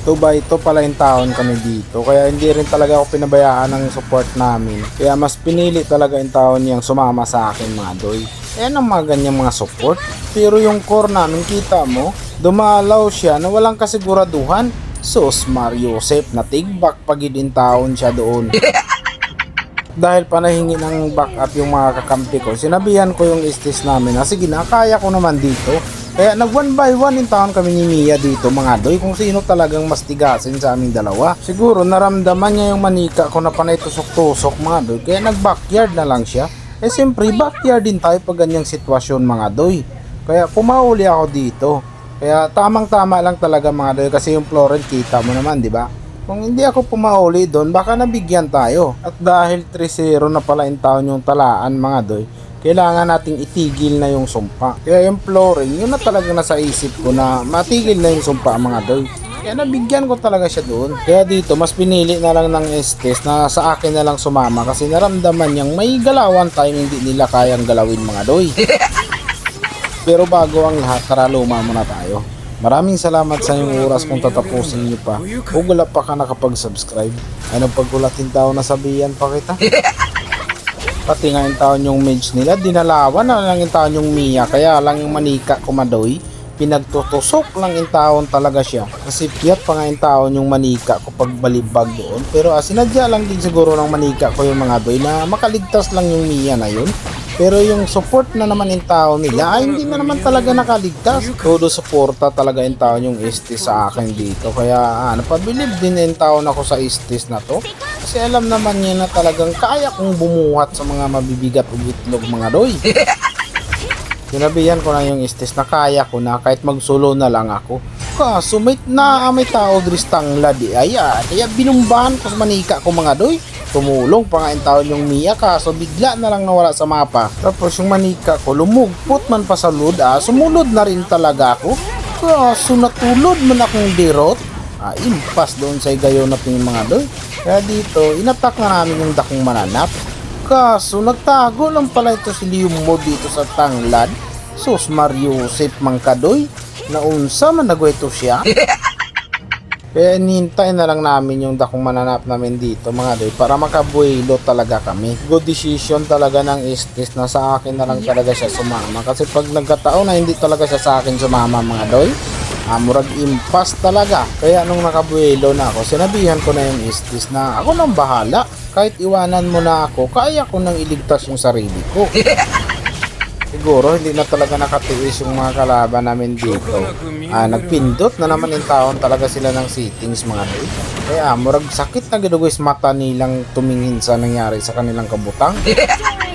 Ito ba ito pala yung taon kami dito. Kaya hindi rin talaga ako pinabayaan ng support namin. Kaya mas pinili talaga yung taon niyang sumama sa akin mga doy. Ayan ang mga ganyang mga support. Pero yung core namin kita mo dumalaw siya na walang kasiguraduhan. Sus Mario Joseph na tigbak pagidin taon siya doon. Dahil panahingi ng backup yung mga kakampi ko, sinabihan ko yung istis namin na sige na, kaya ko naman dito. Kaya nag one by one in town kami ni Mia dito mga doy kung sino talagang mas tigasin sa aming dalawa. Siguro naramdaman niya yung manika ko na panay tusok-tusok mga doy kaya nag backyard na lang siya. Eh siyempre backyard din tayo pag ganyang sitwasyon mga doy. Kaya pumauli ako dito. Kaya tamang tama lang talaga mga doy kasi yung Florent kita mo naman di ba? Kung hindi ako pumauli doon, baka nabigyan tayo. At dahil 3-0 na pala in town yung talaan mga doy, kailangan nating itigil na yung sumpa. Kaya yung flooring, yun na talaga nasa isip ko na matigil na yung sumpa mga doy. Kaya nabigyan ko talaga siya doon. Kaya dito, mas pinili na lang ng Estes na sa akin na lang sumama kasi naramdaman niyang may galawan tayong hindi nila kayang galawin mga doy. Pero bago ang lahat, tara luma muna tayo. Maraming salamat sa inyong oras kung tatapusin niyo pa. Kung wala pa ka nakapag-subscribe, anong pagkulatin tao na sabihan pa kita? Pati nga yung taon yung mage nila, dinalawan na lang yung taon yung Mia, kaya lang yung manika kumadoy, pinagtutusok lang yung taon talaga siya. Kasi piyat pa nga yung taon yung manika ko pag balibag doon. Pero ah, sinadya lang din siguro ng manika ko yung mga doy na makaligtas lang yung Mia na yun. Pero yung support na naman yung tao nila ay hindi na naman talaga nakaligtas. Todo suporta talaga yung tao yung Estes sa akin dito. Kaya ah, napabilib din yung tao na ako sa Estes na to. Kasi alam naman niya na talagang kaya kong bumuhat sa mga mabibigat o itlog mga doy. Sinabihan ko na yung Estes na kaya ko na kahit magsulo na lang ako. Kaso may na may tao dristang ladi ay ah, kaya binumbahan ko sa manika ko mga doy. Tumulong pa nga yung taon yung Mia kaso bigla na lang nawala sa mapa. Tapos yung manika ko lumugpot man pa sa lud ah, sumunod na rin talaga ako. Kaso natulod man akong dirot. Ah, impas doon sa gayo na ping mga doy. Kaya dito, inatak na namin yung dakong mananap. Kaso nagtago lang pala ito si Lium mo dito sa tanglad. Sus Mario Joseph Mangkadoy. Naunsa man nagweto siya. Kaya inihintay na lang namin yung dakong mananap namin dito mga doy para makabuelo talaga kami. Good decision talaga ng Estes na sa akin na lang talaga siya sumama. Kasi pag nagkataon na hindi talaga siya sa akin sumama mga doy, ah, murag impas talaga. Kaya nung nakabuelo na ako, sinabihan ko na yung Estes na ako nang bahala. Kahit iwanan mo na ako, kaya ko nang iligtas yung sarili ko. Siguro hindi na talaga nakatiis yung mga kalaban namin dito. Ah, nagpindot na naman yung taon talaga sila ng settings mga doy. Kaya murag sakit na gidugoy sa mata nilang tumingin sa nangyari sa kanilang kabutang.